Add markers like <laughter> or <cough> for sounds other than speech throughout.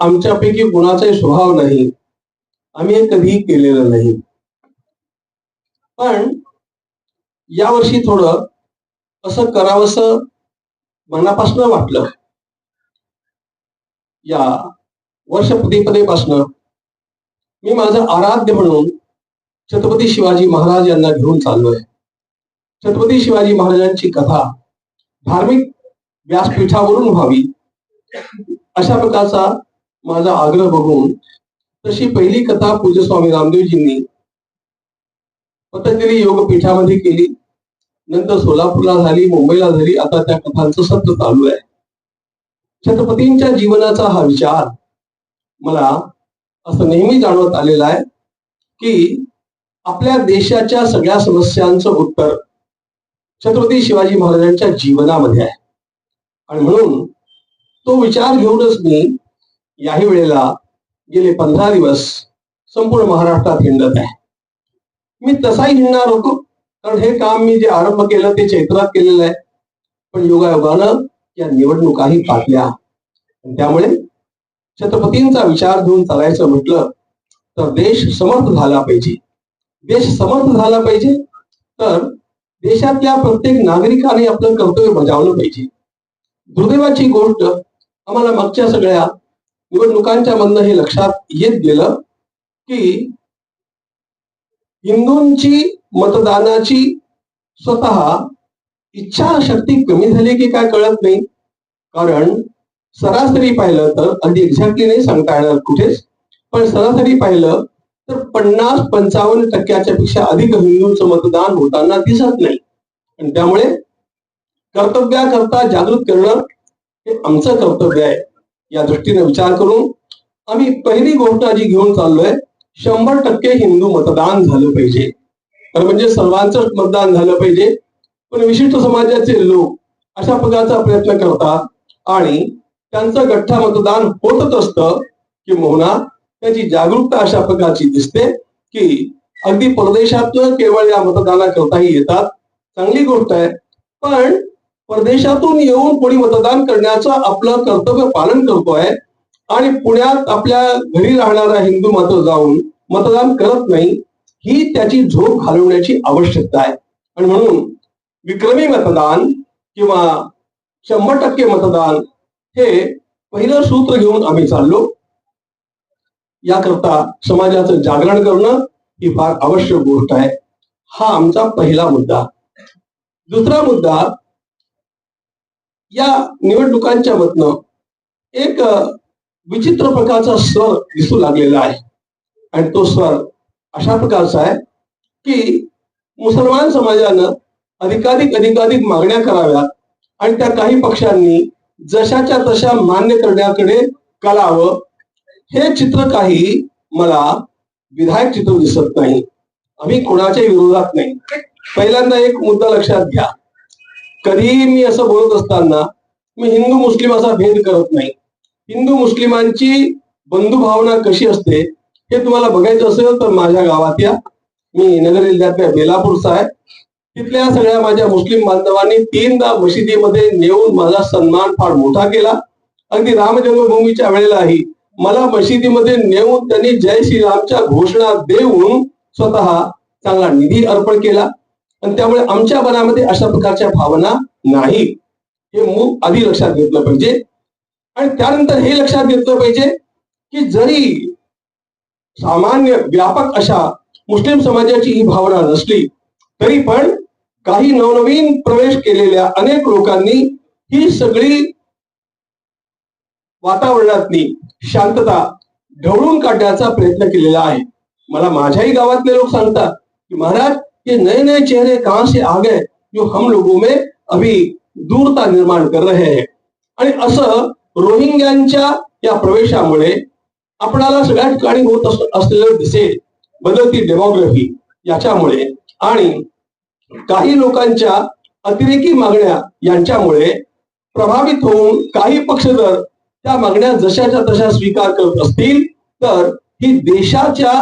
आमच्यापैकी कुणाचाही स्वभाव नाही. आम्ही हे कधीही केलेलं नाही. पण यावर्षी थोडं असं करावंस मनापासून वाटलं. या वर्षपदीपदेपासनं मी माझं आराध्य म्हणून छत्रपती शिवाजी महाराज यांना घेऊन चाललोय. छत्रपती शिवाजी महाराजांची कथा धार्मिक व्यासपीठावरून व्हावी अशा प्रकारचा माझा आग्रह बघून तशी पहिली कथा पूज्य स्वामी रामदेवजींनी पतंजली योगपीठामध्ये केली. नंतर सोलापूरला झाली मुंबईला झाली. आता त्या कथांचं सत्र चालू आहे. छत्रपतींच्या जीवनाचा हा विचार मला असं नेहमी जाणवत आलेला आहे की आपल्या देशाच्या सगळ्या समस्यांचं उत्तर छत्रपती शिवाजी महाराजांच्या जीवनामध्ये आहे. आणि म्हणून तो विचार घेऊनच मी याही वेळेला गेले पंधरा दिवस संपूर्ण महाराष्ट्रात हिंडत आहे. मी तसाही हिंडणार होतो कारण हे काम मी जे आरंभ केलं ते चैत्रात केलेलं आहे. पण योगायोगानं या निवडणुकाही पाठल्या. त्यामुळे छत्रपतींचा विचार घेऊन चालायचं म्हटलं तर देश समर्थ झाला पाहिजे. देश समर्थ झाला पाहिजे तर देशातल्या प्रत्येक नागरिकाने आपलं कर्तव्य बजावलं पाहिजे. दुर्दैवाची गोष्ट आम्हाला मागच्या सगळ्या निवडणुकांच्या मधनं हे लक्षात येत गेलं की हिंदूंची मतदानाची स्वतः इच्छाशक्ती कमी झाली की काय कळत नाही? कारण सरासरी पाहिलं तर अगदी एक्झॅक्टली नाही सांगता येणार कुठेच. पण सरासरी पाहिलं तर पन्नास पंचावन्न टक्क्याच्या पेक्षा अधिक हिंदूंचं मतदान होताना दिसत नाही. आणि त्यामुळे कर्तव्याकरता जागृत करणं हे आमचं कर्तव्य आहे. या दृष्टीने विचार करून आम्ही पहिली गोष्ट जी घेऊन चाललोय शंभर टक्के हिंदू मतदान झालं पाहिजे. तर म्हणजे सर्वांचं मतदान झालं पाहिजे. पण विशिष्ट समाजाचे लोक अशा प्रकारचा प्रयत्न करतात आणि त्यांचं गठ्ठा मतदान होतच असतं की त्याची जागरूकता अशा प्रकारची दिसते की अगदी परदेशातून केवळ या मतदानाकरताही येतात. चांगली गोष्ट आहे. पण परदेशातून येऊन कोणी मतदान करण्याचं आपलं कर्तव्य पालन करतोय आणि पुण्यात आपल्या घरी राहणारा हिंदू मात्र जाऊन मतदान करत नाही ही त्याची झोप घालवण्याची आवश्यकता आहे. आणि म्हणून विक्रमी मतदान किंवा शंभर टक्के मतदान हे पहिलं सूत्र घेऊन आम्ही चाललो. याकरता समाजाचं जागरण करणं ही फार आवश्यक गोष्ट आहे. हा आमचा पहिला मुद्दा. दुसरा मुद्दा या निवडणुकांच्या मधनं एक विचित्र प्रकारचा स्वर दिसू लागलेला आहे. आणि तो स्वर अशा प्रकारचा आहे की मुसलमान समाजानं अधिकाधिक अधिकाधिक मागण्या कराव्यात आणि त्या काही पक्षांनी जशाच्या तशा मान्य करण्याकडे कलावं. हे चित्र काही मला विधायक चित्र दिसत नाही. आम्ही कोणाच्या विरोधात नाही. पहिल्यांदा एक मुद्दा लक्षात घ्या. कधीही मी असं बोलत असताना मी हिंदू मुस्लिम असा भेद करत नाही. हिंदू मुस्लिमांची बंधुभावना कशी असते हे तुम्हाला बघायचं असेल तर माझ्या गावात या. मी नगर जिल्ह्यातल्या बेलापूरचा आहे तिथल्या सगळ्या माझ्या मुस्लिम बांधवांनी तीनदा मशिदीमध्ये नेऊन माझा सन्मान फार मोठा केला. अगदी राम जन्मभूमीच्या वेळेलाही मला मशिदीमध्ये नेऊन त्यांनी जय श्रीरामच्या घोषणा देऊन स्वतः चांगला निधी अर्पण केला. आणि त्यामुळे आमच्या मनामध्ये अशा प्रकारच्या भावना नाही. हे मूळ आधी लक्षात घेतलं पाहिजे. आणि त्यानंतर हे लक्षात घेतलं पाहिजे की जरी सामान्य व्यापक अशा मुस्लिम समाजाची ही भावना नसली तरी पण काही नवनवीन प्रवेश केलेल्या अनेक लोकांनी ही सगळी वातावरणातली शांतता ढवळून काढण्याचा प्रयत्न केलेला आहे. मला माझ्याही गावातले लोक सांगतात की महाराज ये नए नए चेहरे कहां से आ गए जो हम लोगों में अभी दूरता निर्माण कर रहे हैं। आणि असं रोहिंग्यांच्या या प्रवेशामुळे आपणाला सगळ्या ठिकाणी होत असलेलं दिसेल बदलती डेमोग्राफी याच्यामुळे. आणि काही लोकांच्या अतिरेकी मागण्या यांच्यामुळे प्रभावित होऊन काही पक्ष जर त्या मागण्या जशाच्या तशा स्वीकार करत असतील तर ही देशाच्या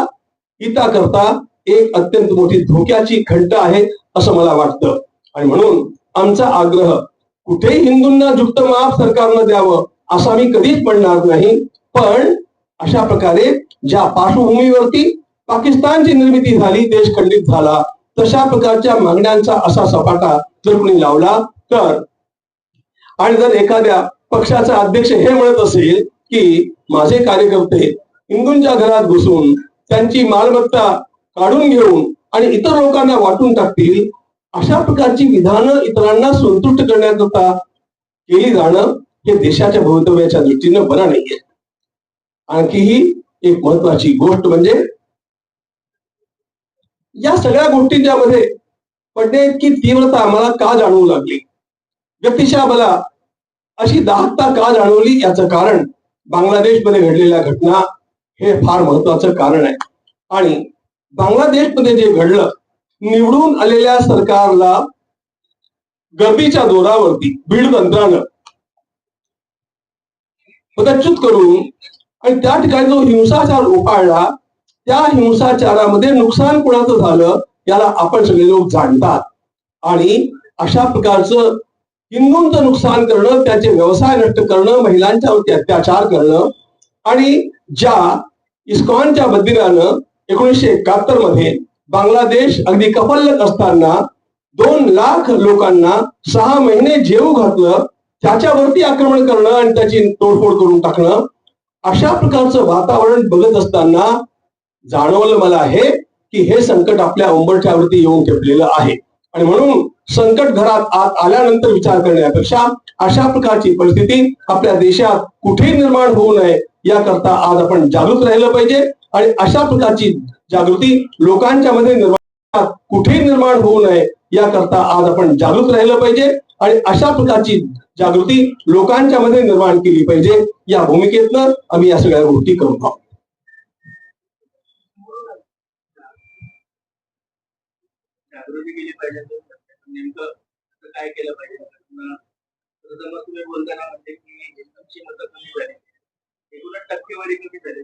हिताकरता एक अत्यंत मोठी धोक्याची घंट आहे असं मला वाटतं. आणि म्हणून आमचा आग्रह कुठे हिंदूंना जुक्त माफ सरकारनं द्यावं असा मी कधीच म्हणणार नाही पण अशा प्रकारे ज्या पार्श्वभूमीवरती पाकिस्तानची निर्मिती झाली देश खंडित झाला तशा प्रकारच्या मागण्यांचा असा सपाटा जर कुणी लावला तर आणि जर एखाद्या पक्षाचा अध्यक्ष हे म्हणत असेल की माझे कार्यकर्ते हिंदूंच्या घरात घुसून त्यांची मालमत्ता काढून घेऊन आणि इतर लोकांना वाटून टाकतील अशा प्रकारची विधानं इतरांना संतुष्ट करण्याकरता केली जाणं हे देशाच्या भवितव्याच्या दृष्टीनं बरं नाहीये. आणखीही एक महत्वाची गोष्ट म्हणजे या सगळ्या गोष्टींच्या मध्ये पडण्याइतकी तीव्रता आम्हाला का जाणवू लागली? व्यक्तिशः मला अशी दाहकता का जाणवली? याचं कारण बांगलादेशमध्ये घडलेल्या घटना हे फार महत्वाचं कारण आहे. आणि बांगलादेशमध्ये जे घडलं निवडून आलेल्या सरकारला गर्दीच्या जोरावरती बीड तंत्रानं पदच्युत करून आणि त्या ठिकाणी जो हिंसाचार उपाळला त्या हिंसाचारामध्ये नुकसान कुणाचं झालं याला आपण सगळे लोक जाणतात. आणि अशा प्रकारचं हिंदूंचं नुकसान करणं त्याचे व्यवसाय नष्ट करणं महिलांच्यावरती अत्याचार करणं आणि ज्या इस्कॉनच्या मंदिरानं एकोणीसशे एकाहत्तरमध्ये बांगलादेश अगदी कपल्लक असताना दोन लाख लोकांना सहा महिने जेव घातलं त्याच्यावरती आक्रमण करणं आणि त्याची तोडफोड करून टाकणं. अशा प्रकारचं वातावरण बघत असताना जाणवलं मला आहे की हे संकट आपल्या उंबरठ्यावरती येऊन ठेपलेलं आहे. आणि म्हणून संकट घरात आत आल्यानंतर विचार करण्यापेक्षा अशा प्रकारची परिस्थिती आपल्या देशात कुठेही निर्माण होऊ नये याकरता आज आपण जागृत राहिलं पाहिजे. आणि अशा प्रकारची जागृती लोकांच्या मध्ये निर्माण कुठे निर्माण होऊ नये याकरता आज आपण जागृत राहिलं पाहिजे आणि अशा प्रकारची जागृती लोकांच्या मध्ये निर्माण केली पाहिजे या भूमिकेतनं आम्ही या सगळ्या गोष्टी करू आहोत जागृती केली पाहिजे. नेमकं काय केलं पाहिजे? टक्केवारी कमी झाली.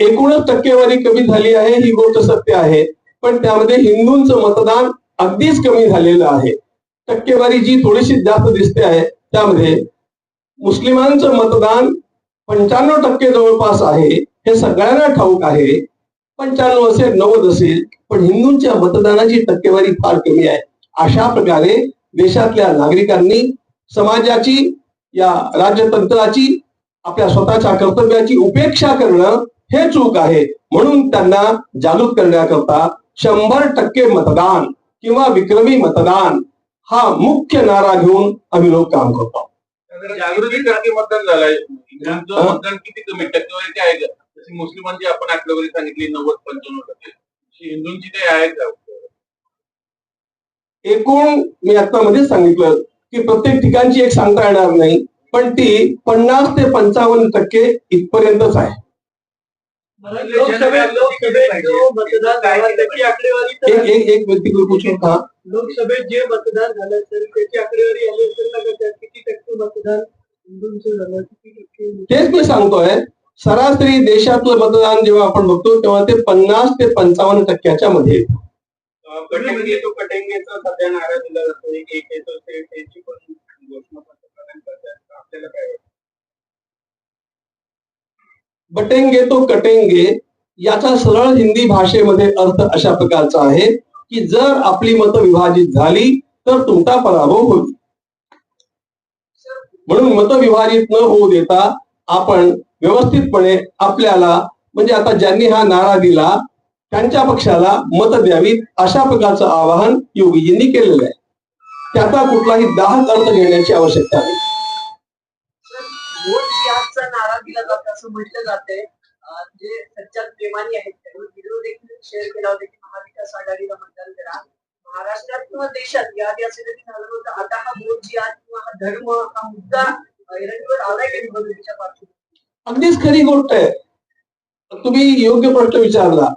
एकूणच टक्केवारी कमी झाली आहे ही गोष्ट सत्य आहे. पण त्यामध्ये हिंदूंचं मतदान अगदीच कमी झालेलं आहे. टक्केवारी जी थोडीशी जास्त दिसते आहे त्यामध्ये मुस्लिमांचं मतदान पंच्याण्णव टक्के जवळपास आहे हे सगळ्यांना ठाऊक आहे. पंच्याण्णव असेल नव्वद असेल पण हिंदूंच्या मतदानाची टक्केवारी फार कमी आहे. अशा प्रकारे देशातल्या नागरिकांनी समाजाची या राज्यतंत्राची आपल्या स्वतःच्या कर्तव्याची उपेक्षा करणं हे चूक आहे. म्हणून त्यांना जागृत करण्याकरता शंभर टक्के मतदान किंवा विक्रमी मतदान हा मुख्य नारा घेऊन आम्ही लोक काम करतो. जागृती टक्के मतदान झालंय. मतदान किती कमी टक्केवारी काय जशी मुस्लिमांची आपण आकडेवारी सांगितली नव्वद पंच्याण्णव टक्के. हिंदूंची काही आहे का? एकूण मी आता मध्ये सांगितलं की प्रत्येक ठिकाणची एक सांगता येणार नाही. पण ती पन्नास ते पंचावन्न टक्के इथपर्यंतच आहे. एक एक एक व्यक्ती पूछू हा लोकसभेत जे मतदान झालं असेल त्याची आकडेवारी आली असेल ना का त्यात किती टक्के मतदान हिंदूंचं झालं किती टक्के तेच मी सांगतोय सरासरी देशातलं मतदान जेव्हा आपण बघतो तेव्हा ते पन्नास ते पंचावन्न टक्क्याच्या मध्ये येतं. कटेंगे तो कटेंगेचा सध्या नारा दिला जातो एक येतो ते त्याची पण घोषणा आपल्याला काय बटेंगे तो कटेंगे याचा सरळ हिंदी भाषेमध्ये अर्थ अशा प्रकारचा आहे की जर आपली मतं विभाजित झाली तर तुमचा पराभव होईल. म्हणून मतविभाजित न होऊ देता आपण व्यवस्थितपणे आपल्याला म्हणजे आता ज्यांनी हा नारा दिला त्यांच्या पक्षाला मत द्यावीत अशा प्रकारचं आवाहन योगीजींनी केलेलं आहे. त्याचा कुठलाही दाहक अर्थ घेण्याची आवश्यकता नाही. असं म्हटलं जाते जे सच्चात प्रेमानी आहेत त्यांनी व्हिडिओ देखील शेअर केला होता की महाविकास आघाडीला मतदान करा. महाराष्ट्रात किंवा देशात या आधी असं कधी झालं होतं आता हा बोध जिहाद किंवा हा धर्म हा मुद्दा ऐरणीवर आलाय का निवडणुकीच्या पार्श्वभूमीवर? अगदीच खरी गोष्ट आहे. तुम्ही योग्य प्रश्न विचारला.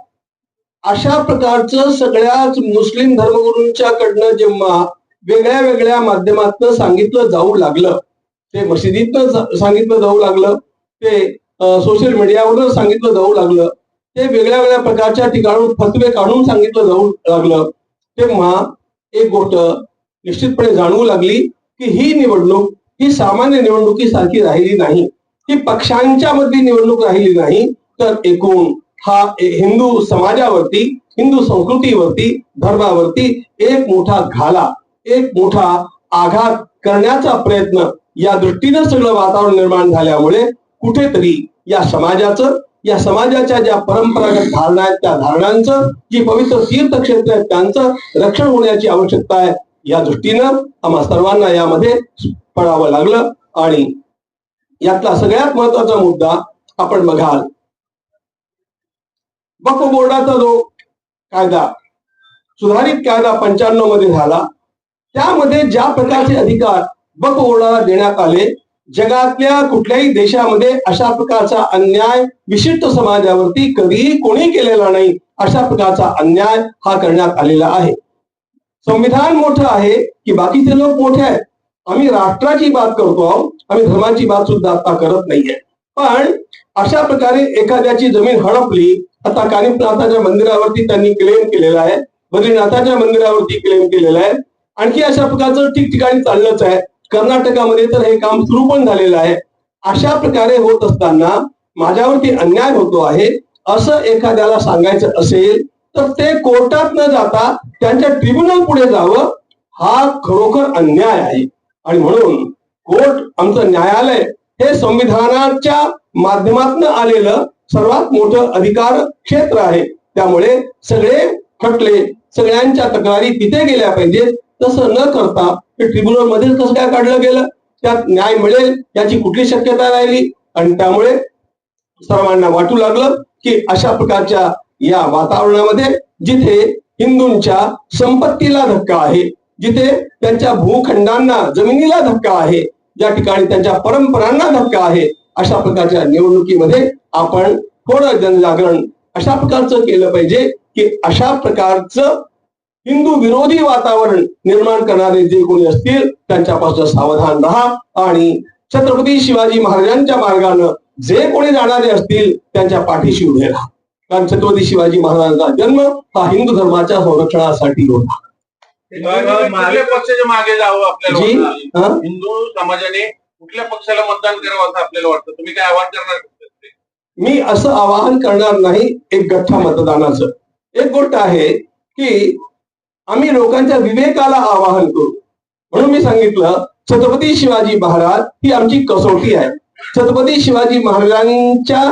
अशा प्रकारचं सगळ्याच मुस्लिम धर्मगुरूंच्याकडनं जेव्हा वेगळ्या वेगळ्या माध्यमातनं सांगितलं जाऊ लागलं ते मशिदीतनं सांगितलं जाऊ लागलं ते सोशल मीडियावरून सांगितलं जाऊ लागलं. ते वेगळ्या वेगळ्या प्रकारच्या ठिकाणून फतवे काढून सांगितलं जाऊ लागलं. तेव्हा एक गोष्ट निश्चितपणे जाणवू लागली की ही निवडणूक ही सामान्य निवडणुकीसारखी राहिली नाही. ही पक्षांच्या मधली निवडणूक राहिली नाही. तर एकूण हा हिंदू समाजावरती हिंदू संस्कृतीवरती धर्मावरती एक मोठा घाला एक मोठा आघात करण्याचा प्रयत्न या दृष्टीनं सगळं वातावरण निर्माण झाल्यामुळे कुठेतरी या समाजाचं या समाजाच्या ज्या परंपरागत धारणा आहेत त्या धारणांचं जी पवित्र तीर्थक्षेत्र आहेत त्यांचं रक्षण होण्याची आवश्यकता आहे. या दृष्टीनं आम्हा सर्वांना यामध्ये पडावं लागलं आणि यातला सगळ्यात महत्त्वाचा मुद्दा आपण बघाल. वक्फ बोर्डाचा जो कायदा सुधारित कायदा पंच्याण्णवमध्ये झाला त्यामध्ये ज्या प्रकारचे अधिकार वक्फ बोर्डाला देण्यात आले जगातल्या कुठल्याही देशामध्ये अशा प्रकारचा अन्याय विशिष्ट समाजावरती कधीही कोणी केलेला नाही अशा प्रकारचा अन्याय हा करण्यात आलेला आहे. संविधान मोठं आहे की बाकीचे लोक मोठे आहेत. आम्ही राष्ट्राची बात करतो आहोत आम्ही धर्माची बात सुद्धा आता करत नाहीये. पण अशा प्रकारे एखाद्याची जमीन हडपली आता कानिपनाथाच्या मंदिरावरती त्यांनी क्लेम केलेला आहे बद्रीनाथाच्या मंदिरावरती क्लेम केलेला आहे आणखी अशा प्रकारचं ठिकठिकाणी चाललंच आहे. कर्नाटकामध्ये तर हे काम सुरू पण झालेलं आहे. अशा प्रकारे होत असताना माझ्यावरती अन्याय होतो आहे असं एखाद्याला सांगायचं असेल तर ते कोर्टात न जाता त्यांच्या ट्रिब्युनल पुढे जावं हा खरोखर अन्याय आहे. आणि म्हणून कोर्ट आमचं न्यायालय हे संविधानाच्या माध्यमातून आलेलं सर्वात मोठं अधिकार क्षेत्र आहे. त्यामुळे सगळे खटले सगळ्यांच्या तक्रारी तिथे गेल्या पाहिजेत. तसं न करता ते ट्रिब्युनलमध्ये कसं काय काढलं गेलं? त्यात न्याय मिळेल याची कुठली शक्यता राहिली? आणि त्यामुळे सर्वांना वाटू लागलं की अशा प्रकारच्या या वातावरणामध्ये जिथे हिंदूंच्या संपत्तीला धक्का आहे जिथे त्यांच्या भूखंडांना जमिनीला धक्का आहे ज्या ठिकाणी त्यांच्या परंपरांना धक्का आहे अशा प्रकारच्या निवडणुकीमध्ये आपण थोडं जनजागरण अशा प्रकारचं केलं पाहिजे की अशा प्रकारचं हिंदू विरोधी वातावरण निर्माण करणारे जे कोणी असतील त्यांच्यापासून सावधान राहा आणि छत्रपती शिवाजी महाराजांच्या मार्गानं जे कोणी जाणारे असतील त्यांच्या पाठीशी उभे राहा. कारण छत्रपती शिवाजी महाराजांचा जन्म हा हिंदू धर्माच्या संरक्षणासाठी होता. कुठल्या पक्षाच्या मागे जावं आपल्याला? हिंदू समाजाने कुठल्या पक्षाला मतदान करावं असं आपल्याला वाटतं? तुम्ही काय आवाहन करणार मी असं आवाहन करणार नाही एक गठ्ठा मतदानाचं. एक गोष्ट आहे की आम्ही लोकांच्या विवेकाला आवाहन करू. म्हणून मी सांगितलं छत्रपती शिवाजी महाराज ही आमची कसोटी आहे. छत्रपती शिवाजी महाराजांच्या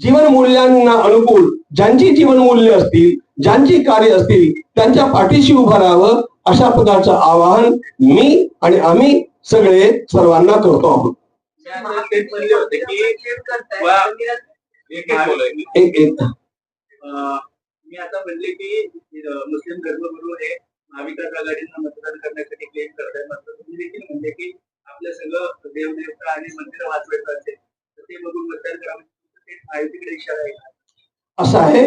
जीवनमूल्यांना अनुकूल ज्यांची जीवनमूल्य असतील ज्यांची कार्य असतील त्यांच्या पाठीशी उभं राहावं अशा प्रकारचं आवाहन मी आणि आम्ही सगळे सर्वांना करतो आहोत. एक एक मी आता म्हणले की मुस्लिम धर्म बरोबर हे महाविकास आघाडींना मतदान करण्यासाठी क्लेम करताय मात्र तुम्ही देखील म्हणले की आपलं सगळं देवदेवता आणि मंदिर वाचवायचं असेल तर ते बघून मतदान करावं. ते इशारा आहे असं आहे.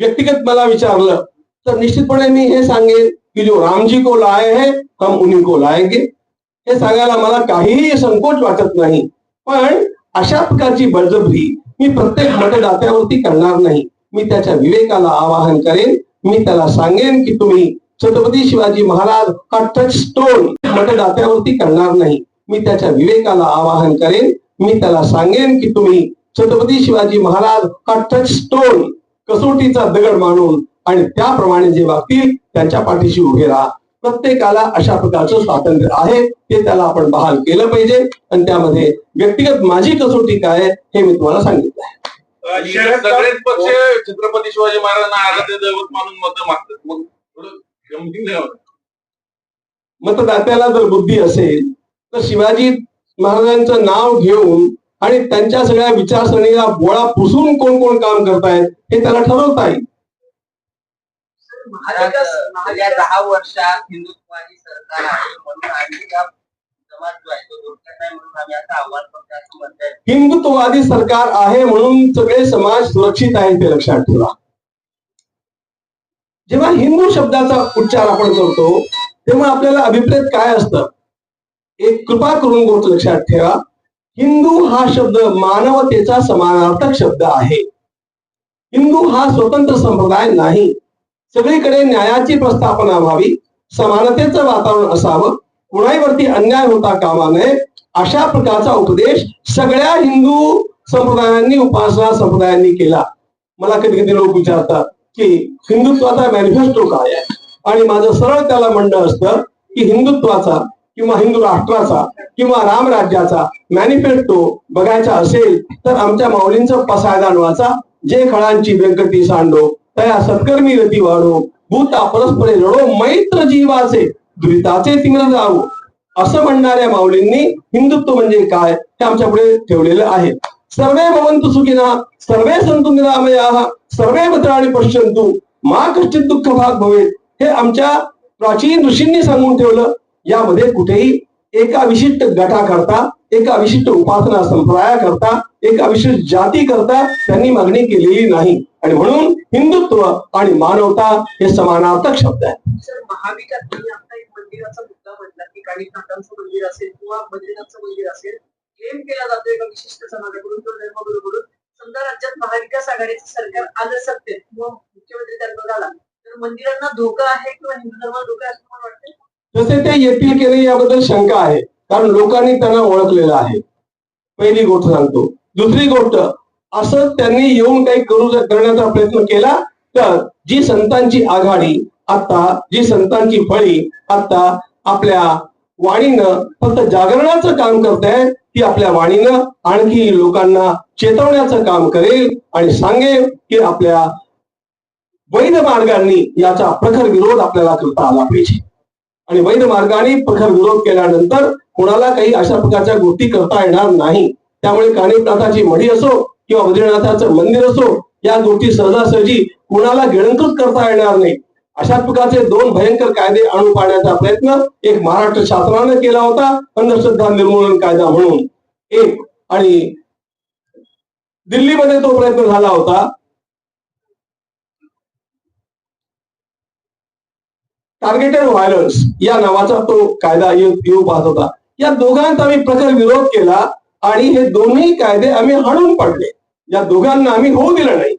व्यक्तिगत मला विचारलं तर निश्चितपणे मी हे सांगेन की जो रामजी को लाए है हम उन्हीं को लाएंगे. हे सांगायला मला काहीही संकोच वाटत नाही. पण अशा प्रकारची बळजबरी मी प्रत्येक मतदात्यावरती करणार नाही. मी त्याच्या विवेकाला आवाहन करेन. मी त्याला सांगेन की तुम्ही छत्रपती शिवाजी महाराज हा टच स्टोन मतदात्यावरती करणार नाही. मी त्याच्या विवेकाला आवाहन करेन. मी त्याला सांगेन की तुम्ही छत्रपती शिवाजी महाराज हा टच स्टोन कसोटीचा दगड मानून आणि त्याप्रमाणे जे वागतील त्यांच्या पाठीशी उभे राहा. प्रत्येकाला अशा प्रकारचं स्वातंत्र्य आहे. ते त्याला आपण बहाल केलं पाहिजे. आणि त्यामध्ये व्यक्तिगत माझी कसोटी काय हे मी तुम्हाला सांगितलं आहे. सगळेच पक्ष छत्रपती शिवाजी महाराजांना आराध्य दैवत मानून मतं मागतात. मग थोडं? मतदात्याला जर बुद्धी असेल तर शिवाजी महाराजांचं नाव घेऊन आणि त्यांच्या सगळ्या विचारसरणीला बोळा पुसून कोण कोण काम करतायत हे त्याला ठरवता येईल. दहा वर्षात हिंदुत्वादी सरकार आहे. म्हणून हिंदुत्ववादी सरकार आहे म्हणून सगळे समाज सुरक्षित आहे ते लक्षात ठेवा. जेव्हा हिंदू शब्दाचा उच्चार आपण करतो तेव्हा आपल्याला अभिप्रेत काय असतं? एक कृपा करून गोष्ट लक्षात ठेवा. हिंदू हा शब्द मानवतेचा समानार्थक शब्द आहे. हिंदू हा स्वतंत्र संप्रदाय नाही. सगळीकडे न्यायाची प्रस्थापना व्हावी समानतेचं वातावरण असावं कुणाहीवरती अन्याय होता कामा नये अशा प्रकारचा उपदेश सगळ्या हिंदू संप्रदायांनी उपासना संप्रदायांनी केला. मला कधी कधी लोक विचारतात की हिंदुत्वाचा मॅनिफेस्टो काय आहे? आणि माझं सरळ त्याला म्हणणं असतं की हिंदुत्वाचा किंवा हिंदू राष्ट्राचा किंवा रामराज्याचा मॅनिफेस्टो बघायचा असेल तर आमच्या माऊलींचं पसायदान वाचा जे खळांची व्यंकटी सांडो तया सत्कर्मी रती वाढो भूता परस्परे लढो मैत्र जीवाचे द्विताचे तिंगळ जावो. असं म्हणणाऱ्या माऊलींनी हिंदुत्व म्हणजे काय हे आमच्या पुढे ठेवलेलं आहे. सर्वे भवंतु सुखिना सर्वे संतु निरामया सर्वे मित्रांनी पश्यंतु मा कश्चित दुःख भाग भवेत हे आमच्या प्राचीन ऋषींनी सांगून ठेवलं. यामध्ये कुठेही एका विशिष्ट गटाकरता एका विशिष्ट उपासना संप्रदायाकरता एका विशिष्ट जाती करता त्यांनी मागणी केलेली नाही. आणि म्हणून हिंदुत्व आणि मानवता हे समानार्थक शब्द आहेत. मंदिराचा मुद्दा म्हटला की काही नाटांचं मंदिर असेल किंवा बद्रीनाथचं मंदिर असेल क्लेम केला जातो एका विशिष्ट समाजाकडून किंवा धर्मगुरूकडून समजा राज्यात महाविकास आघाडीचं सरकार आलं सत्तेत किंवा मुख्यमंत्री त्यात झाला तर मंदिरांना धोका आहे किंवा हिंदू धर्माला धोका आहे असं मला वाटतं तसे ते येतील की नाही याबद्दल शंका आहे कारण लोकांनी त्यांना ओळखलेलं आहे. पहिली गोष्ट सांगतो. दुसरी गोष्ट असं त्यांनी येऊन काही करू करण्याचा प्रयत्न केला तर जी संतांची आघाडी आता जी संतांची फळी आता आपल्या वाणीनं फक्त जागरणाचं काम करत आहे ती आपल्या वाणीनं आणखी लोकांना चेतवण्याचं काम करेल आणि सांगेल की आपल्या वैध मार्गांनी याचा प्रखर विरोध आपल्याला करता आला पाहिजे. आणि वैध मार्गाने प्रखर विरोध केल्यानंतर कोणाला काही अशा प्रकारच्या गोष्टी करता येणार नाही. त्यामुळे कानिकनाथाची मढी असो किंवा बद्रीनाथाचं मंदिर असो या गोष्टी सहजासहजी कोणाला गिळंकृत करता येणार नाही. अशा प्रकारचे दोन भयंकर कायदे आणून पाडण्याचा प्रयत्न एक महाराष्ट्र शासनाने केला होता अंधश्रद्धा निर्मूलन कायदा म्हणून. एक आणि दिल्लीमध्ये तो प्रयत्न झाला होता. टार्गेटेड व्हायलन्स या नावाचा तो कायदा येऊ येऊ पाहत होता. या दोघांचा आम्ही प्रखर विरोध केला आणि हे दोन्ही कायदे आम्ही हाणून पाडले. या दोघांना आम्ही होऊ दिलं नाही.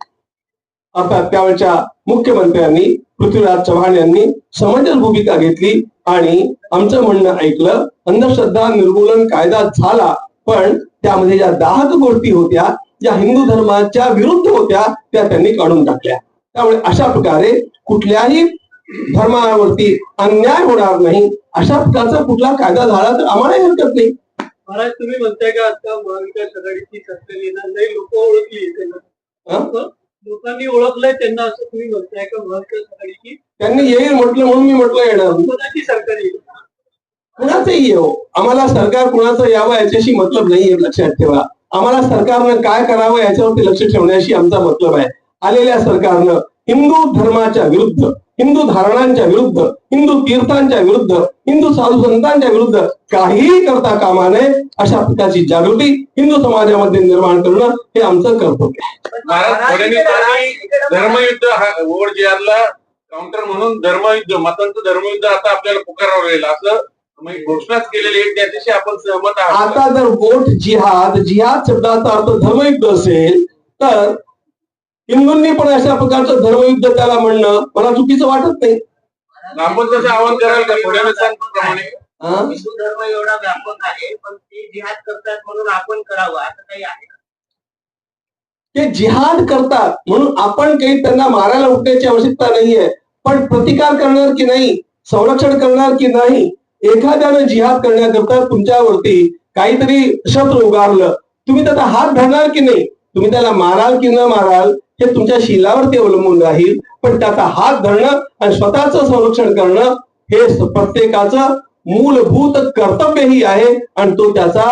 अर्थात त्यावेळच्या मुख्यमंत्र्यांनी पृथ्वीराज चव्हाण यांनी समंजस भूमिका घेतली आणि आमचं म्हणणं ऐकलं अंधश्रद्धा निर्मूलन कायदा झाला पण त्यामध्ये ज्या दाहक गोष्टी होत्या ज्या हिंदू धर्माच्या विरुद्ध होत्या त्या त्यांनी काढून टाकल्या. त्यामुळे अशा प्रकारे कुठल्याही धर्मावरती अन्याय होणार नाही अशा प्रकारचा कुठला कायदा झाला तर आम्हालाही हरकत नाही. महाराज तुम्ही म्हणताय का आता महाविकास आघाडीची सत्ता लोक ओळखली? लोकांनी ओळखलंय त्यांना असं तुम्ही म्हणताय का महाविकास आघाडीची त्यांनी येईल म्हटलं म्हणून मी म्हटलं येणार कोणाची सरकार येईल? कुणाचंही येऊ आम्हाला सरकार कुणाचं यावं याच्याशी मतलब नाही आहे लक्षात ठेवा. आम्हाला सरकारनं काय करावं याच्यावरती लक्ष ठेवण्याशी आमचा मतलब आहे. आलेल्या सरकारनं हिंदू धर्माच्या विरुद्ध हिंदू धारणांच्या विरुद्ध हिंदू तीर्थांच्या विरुद्ध हिंदू साधू संतांच्या विरुद्ध काहीही करता कामा नये अशा प्रकारची जागृती हिंदू समाजामध्ये निर्माण करणं हे आमचं कर्तव्य धर्मयुद्ध हा वोट जिहादला काउंटर म्हणून धर्मयुद्ध मतांचं धर्मयुद्ध आता आपल्याला पुकारावं लागेल. असं घोषणाच केलेली आहे त्याच्याशी आपण सहमत आता जर वोट जिहाद जिहाद शब्दाचा अर्थ धर्मयुद्ध असेल तर हिंदूंनी पण अशा प्रकारचं धर्मयुद्ध त्याला म्हणणं मला चुकीचं वाटत नाही. आपण तसं आवाहन कराल का? धर्म एवढा व्यापक आहे पण ते जिहाद करतात म्हणून आपण करावं असं काही आहे? ते जिहाद करतात म्हणून आपण काही त्यांना मारायला उठण्याची आवश्यकता नाहीये. पण प्रतिकार करणार की नाही संरक्षण करणार की नाही एखाद्यानं जिहाद करण्याकरता तुमच्यावरती काहीतरी शस्त्र उगारलं. तुम्ही त्याचा हात धरणार की नाही? तुम्ही त्याला माराल की न माराल? हे तुमच्या शिलावरती अवलंबून राहील. पण त्याचा हात धरणं आणि स्वतःचं संरक्षण करणं हे प्रत्येकाचं मूलभूत कर्तव्यही आहे आणि तो त्याचा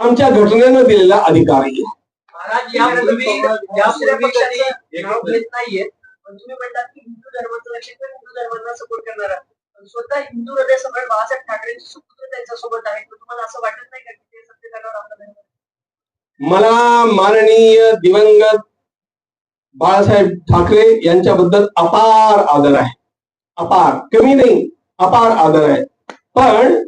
आमच्या घटनेनं दिलेला अधिकारही आहे. स्वतः हिंदू हृदय सम्राट बाळासाहेब ठाकरेंचे सुपुत्र त्यांच्यासोबत आहेत. तर तुम्हाला असं वाटत नाही का की ते सत्तेत आल्यावर आपला धर्म मला माननीय दिवंगत बाळासाहेब ठाकरे यांच्याबद्दल अपार आदर आहे. अपार कमी नाही अपार आदर आहे. पण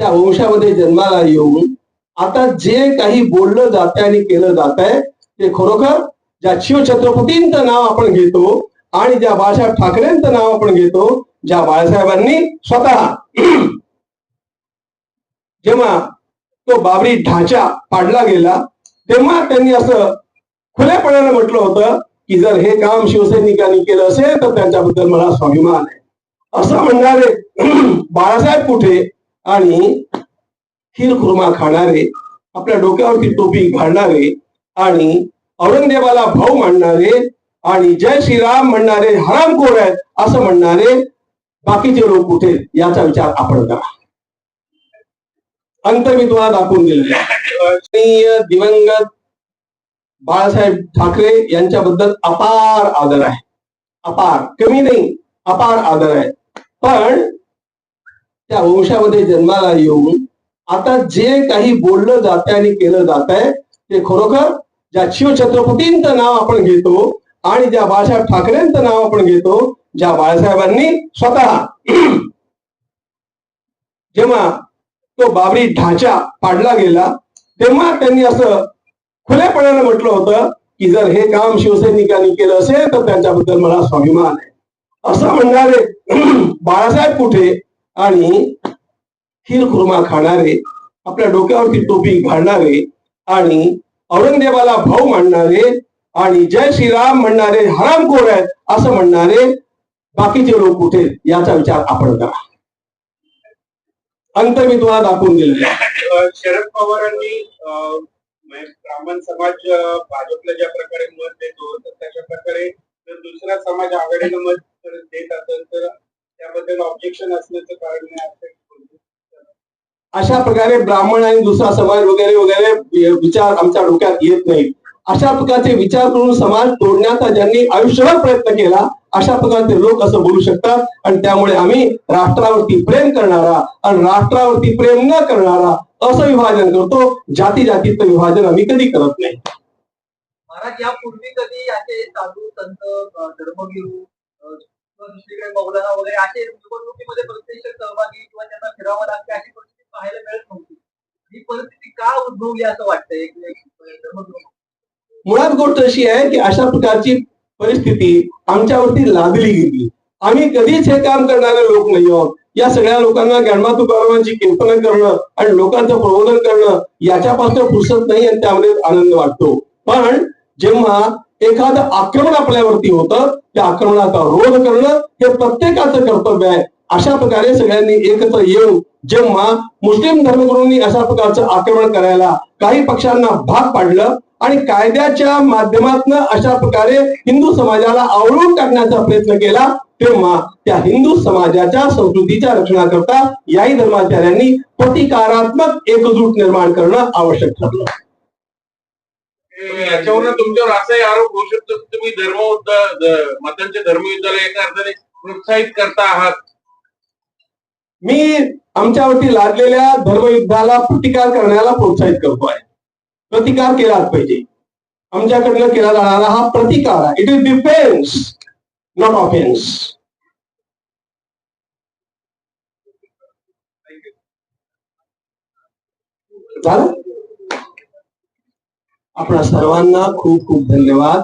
त्या वंशामध्ये जन्माला येऊन आता जे काही बोललं जात आणि केलं जात आहे ते खरोखर ज्या शिवछत्रपतींचं नाव आपण घेतो आणि ज्या बाळासाहेब ठाकरेंचं नाव आपण घेतो ज्या बाळासाहेबांनी स्वतः जेव्हा तो बाबरी ढाचा पाडला गेला तेव्हा त्यांनी असं खुलेपणानं म्हटलं होतं की जर हे काम शिवसैनिकांनी केलं असेल तर त्यांच्याबद्दल मला स्वाभिमान आहे. असं म्हणणारे <clears throat> बाळासाहेब कुठे आणि खीर खुर्मा खाणारे आपल्या डोक्यावरती टोपी घालणारे आणि औरंगजेबाला भाऊ मानणारे आणि जय श्रीराम म्हणणारे हरामखोर आहेत असं म्हणणारे बाकीचे लोक कुठे याचा विचार आपण करा. अंतर मी तुम्हाला दाखवून दिलेलं <laughs> दिवंगत बाळासाहेब ठाकरे यांच्याबद्दल अपार आदर आहे. अपार कमी नाही अपार आदर आहे. पण त्या वंशामध्ये जन्माला येऊन आता जे काही बोललं जात आहे आणि केलं जात आहे ते खरोखर ज्या शिवछत्रपतींचं नाव आपण घेतो आणि ज्या बाळासाहेब ठाकरेंचं नाव आपण घेतो ज्या बाळासाहेबांनी स्वतः जेव्हा तो बाबरी ढाचा पाडला गेला तेव्हा त्यांनी असं खुलेपणानं म्हटलं होतं की जर हे काम शिवसैनिकांनी केलं असेल तर त्यांच्याबद्दल मला स्वाभिमान आहे. असं म्हणणारे <clears throat> बाळासाहेब कुठे आणि खीर खुर्मा खाणारे आपल्या डोक्यावरती टोपी घालणारे आणि औरंगजेबाला भाऊ मानणारे आणि जय श्रीराम म्हणणारे हरामखोर आहेत असं म्हणणारे बाकीचे लोक कुठे याचा विचार आपण करा. अंत मी तुम्हाला दाखवून दिलेलं शरद पवारांनी म्हणजे ब्राह्मण समाज भाजपला ज्या प्रकारे मत देतो तर तशा प्रकारे जर दुसरा समाज आघाडीला मत देत असेल तर त्याबद्दल ऑब्जेक्शन असण्याचं कारण नाही अशा प्रकारे ब्राह्मण आणि दुसरा समाज वगैरे वगैरे विचार आमच्या डोक्यात येत नाही. अशा प्रकारचे विचार करून समाज तोडण्याचा ज्यांनी आयुष्यभर प्रयत्न केला अशा प्रकारचे लोक असं बोलू शकतात. आणि त्यामुळे आम्ही राष्ट्रावरती प्रेम करणारा आणि राष्ट्रावरती प्रेम न करणारा असं विभाजन करतो जाती जातीचं विभाजन आम्ही कधी करत नाही. महाराज यापूर्वी कधी असे साधू संत धर्मगुरू दुसरीकडे मौलाना वगैरे असे निवडणुकीमध्ये प्रत्यक्ष सहभागी किंवा त्यांना फिरावं लागते अशी परिस्थिती पाहायला मिळत नव्हती. ही परिस्थिती का उद्भवली असं वाटतं एक एक धर्मगुरू. मुळात गोष्ट अशी आहे की अशा प्रकारची परिस्थिती आमच्यावरती लादली गेली. आम्ही कधीच हे काम करणारे लोक नाही आहोत. या सगळ्या लोकांना ज्ञानमा तुकारामांची कीर्तन करणं आणि लोकांचं प्रबोधन करणं याच्यापासून फुरसत नाही आणि त्यामध्ये आनंद वाटतो. पण जेव्हा एखादं आक्रमण आपल्यावरती होतं त्या आक्रमणाचा रोध करणं हे प्रत्येकाचं कर्तव्य आहे. अशा प्रकारे सगळ्यांनी एकत्र येऊन जेव्हा मुस्लिम धर्मगुरूंनी अशा प्रकारचं आक्रमण करायला काही पक्षांना भाग पाडलं आणि कायद्याच्या माध्यमातून अशा प्रकारे हिंदू समाजाला आवळून टाकण्याचा प्रयत्न केला तेव्हा त्या हिंदू समाजाच्या संस्कृतीच्या रक्षणाकरता याही धर्माचार्यांनी प्रतिकारात्मक एकजूट निर्माण करणं आवश्यक ठरलं. याच्यावर तुमच्यावर असाही आरोप होऊ शकतो की तुम्ही धर्म मतांच्या धर्मयुद्धाला एका अर्थाने प्रोत्साहित करता आहात. मी आमच्यावरती लादलेल्या धर्मयुद्धाला प्रतिकार करण्याला प्रोत्साहित करतो आहे. प्रतिकार केलाच पाहिजे. आमच्याकडनं केला जाणारा हा प्रतिकार आहे. It is defence not offence झालं? आपल्या सर्वांना खूप खूप धन्यवाद.